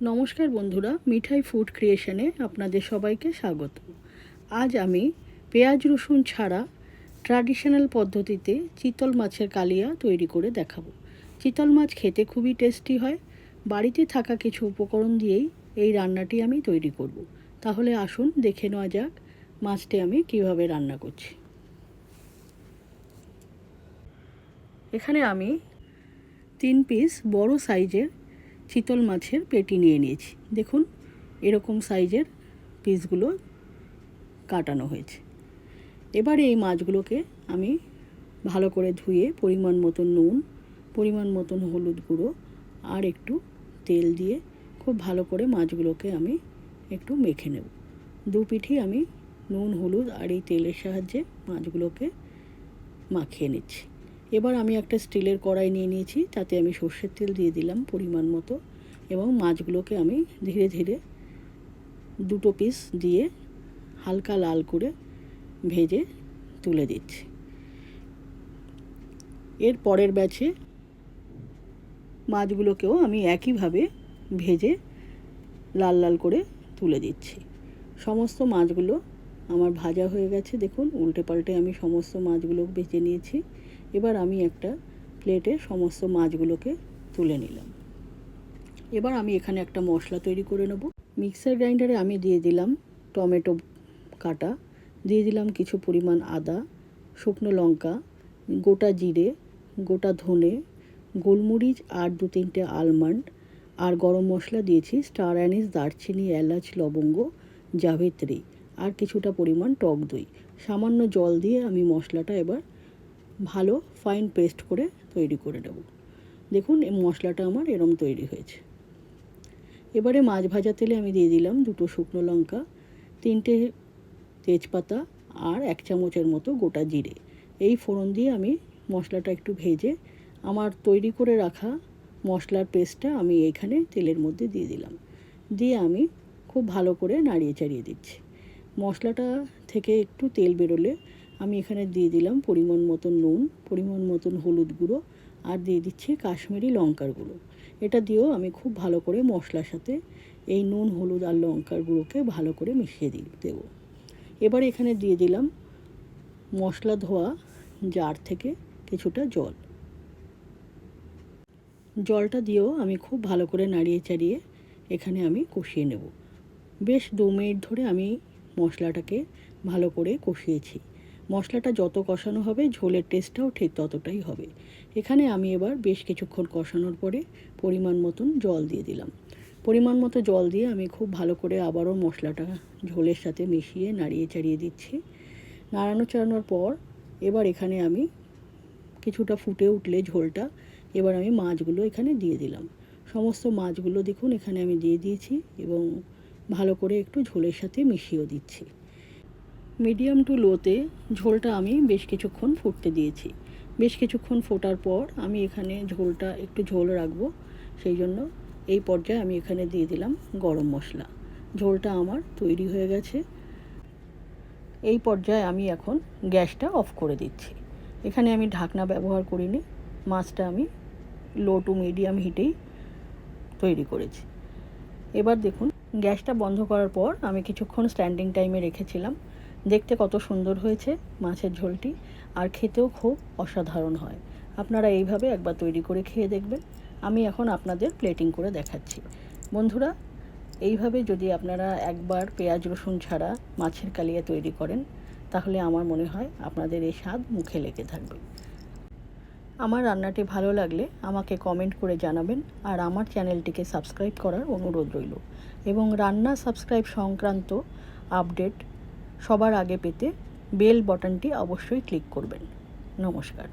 নমস্কার বন্ধুরা, মিঠাই ফুড ক্রিয়েশনে আপনাদের সবাইকে স্বাগত। আজ আমি পেঁয়াজ রসুন ছাড়া ট্র্যাডিশনাল পদ্ধতিতে চিতল মাছের কালিয়া তৈরি করে দেখাবো। চিতল মাছ খেতে খুবই টেস্টি হয়। বাড়িতে থাকা কিছু উপকরণ দিয়েই এই রান্নাটি আমি তৈরি করব। তাহলে আসুন দেখে নেওয়া যাক মাছটি আমি কীভাবে রান্না করছি। এখানে আমি তিন পিস বড় সাইজের চিতল মাছের পেটি নিয়ে নিয়েছি। দেখুন, এরকম সাইজের পিসগুলো কাটানো হয়েছে। এবারে এই মাছগুলোকে আমি ভালো করে ধুয়ে পরিমাণ মতন নুন, পরিমাণ মতন হলুদ গুঁড়ো আর একটু তেল দিয়ে খুব ভালো করে মাছগুলোকে আমি একটু মেখে নেব। দু পিঠি আমি নুন, হলুদ আর এই তেলের সাহায্যে মাছগুলোকে মাখিয়ে নিচ্ছি। এবার আমি একটা স্টিলের কড়াই নিয়ে নিয়েছি তাতে আমি সর্ষের তেল দিয়ে দিলাম পরিমাণ মতো, এবং মাছগুলোকে আমি ধীরে ধীরে দুটো পিস দিয়ে হালকা লাল করে ভেজে তুলে দিচ্ছি। এর পরের ব্যাচে মাছগুলোকেও আমি একইভাবে ভেজে লাল লাল করে তুলে দিচ্ছি। সমস্ত মাছগুলো আমার ভাজা হয়ে গেছে, দেখুন, উল্টে পাল্টে আমি সমস্ত মাছগুলো বেছে নিয়েছি। এবার আমি একটা প্লেটে সমস্ত মাছগুলোকে তুলে নিলাম। এবার আমি এখানে একটা মশলা তৈরি করে নেব। মিক্সার গ্রাইন্ডারে আমি দিয়ে দিলাম টমেটো কাটা, দিয়ে দিলাম কিছু পরিমাণ আদা, শুকনো লঙ্কা, গোটা জিরে, গোটা ধনে, গোলমরিচ আর দু তিনটে আলমন্ড আর গরম মশলা দিয়েছি স্টার অ্যানিস দারচিনি, এলাচ, লবঙ্গ, জাভেত্রী, আর কিছুটা পরিমাণ টক দই। সামান্য জল দিয়ে আমি মশলাটা এবার ভালো ফাইন পেস্ট করে তৈরি করে নেব। দেখুন, এই মশলাটা আমার এরম তৈরি হয়েছে। এবারে মাছ ভাজা তেলে আমি দিয়ে দিলাম দুটো শুকনো লঙ্কা, তিনটে তেজপাতা আর এক চামচের মতো গোটা জিরে। এই ফোড়ন দিয়ে আমি মশলাটা একটু ভেজে আমার তৈরি করে রাখা মশলার পেস্টটা আমি এখানে তেলের মধ্যে দিয়ে দিলাম। দিয়ে আমি খুব ভালো করে নাড়িয়ে চাড়িয়ে দিচ্ছি। মশলাটা থেকে একটু তেল বেরোলে আমি এখানে দিয়ে দিলাম পরিমাণ মতন নুন, পরিমাণ মতন হলুদ গুঁড়ো, আর দিয়ে দিচ্ছি কাশ্মীরি লঙ্কার গুঁড়ো। এটা দিয়েও আমি খুব ভালো করে মশলার সাথে এই নুন, হলুদ আর লঙ্কার গুঁড়োকে ভালো করে মিশিয়ে দিই দেবো। এবার এখানে দিয়ে দিলাম মশলা ধোয়া জার থেকে কিছুটা জল। জলটা দিয়েও আমি খুব ভালো করে নাড়িয়ে চাড়িয়ে এখানে আমি কষিয়ে নেব। বেশ দু মিনিট ধরে আমি মশলাটাকে ভালো করে কষিয়েছি। মশলাটা যত কষানো হবে, ঝোলের টেস্টটাও ঠিক ততটাই হবে। এখানে আমি এবার বেশ কিছুক্ষণ কষানোর পরে পরিমাণ মতন জল দিয়ে দিলাম। পরিমাণ মতো জল দিয়ে আমি খুব ভালো করে আবারও মশলাটা ঝোলের সাথে মিশিয়ে নাড়িয়ে চাড়িয়ে দিচ্ছি। নাড়ানো চাড়ানোর পর এবার এখানে আমি কিছুটা ফুটে উঠলে ঝোলটা এবার আমি মাছগুলো এখানে দিয়ে দিলাম। সমস্ত মাছগুলো দেখুন এখানে আমি দিয়ে দিয়েছি এবং ভালো করে একটু ঝোলের সাথে মিশিয়েও দিচ্ছি। মিডিয়াম টু লোতে ঝোলটা আমি বেশ কিছুক্ষণ ফুটতে দিয়েছি। বেশ কিছুক্ষণ ফোটার পর আমি এখানে ঝোলটা একটু ঝোল রাখব, সেই জন্য এই পর্যায়ে আমি এখানে দিয়ে দিলাম গরম মশলা। ঝোলটা আমার তৈরি হয়ে গেছে। এই পর্যায়ে আমি এখন গ্যাসটা অফ করে দিচ্ছি। এখানে আমি ঢাকনা ব্যবহার করিনি, মাছটা আমি লো টু মিডিয়াম হিটেই তৈরি করেছি। এবার দেখুন, গ্যাসটা বন্ধ করার পর আমি কিছুক্ষণ স্ট্যান্ডিং টাইমে রেখেছিলাম। দেখতে কত সুন্দর হয়েছে মাছের ঝোলটি আর খেতেও খুব অসাধারণ হয়। আপনারা এইভাবে একবার তৈরি করে খেয়ে দেখবেন। আমি এখন আপনাদের প্লেটিং করে দেখাচ্ছি। বন্ধুরা, এইভাবে যদি আপনারা একবার পেঁয়াজ রসুন ছাড়া মাছের কালিয়া তৈরি করেন, তাহলে আমার মনে হয় আপনাদের এই স্বাদ মুখে লেগে থাকবে। আমার রান্নাটি ভালো লাগলে আমাকে কমেন্ট করে জানাবেন আর আমার চ্যানেলটিকে সাবস্ক্রাইব করার অনুরোধ রইল। এবং রান্না সাবস্ক্রাইব সংক্রান্ত আপডেট সবার আগে পেতে বেল বটনটি অবশ্যই ক্লিক করবেন। নমস্কার।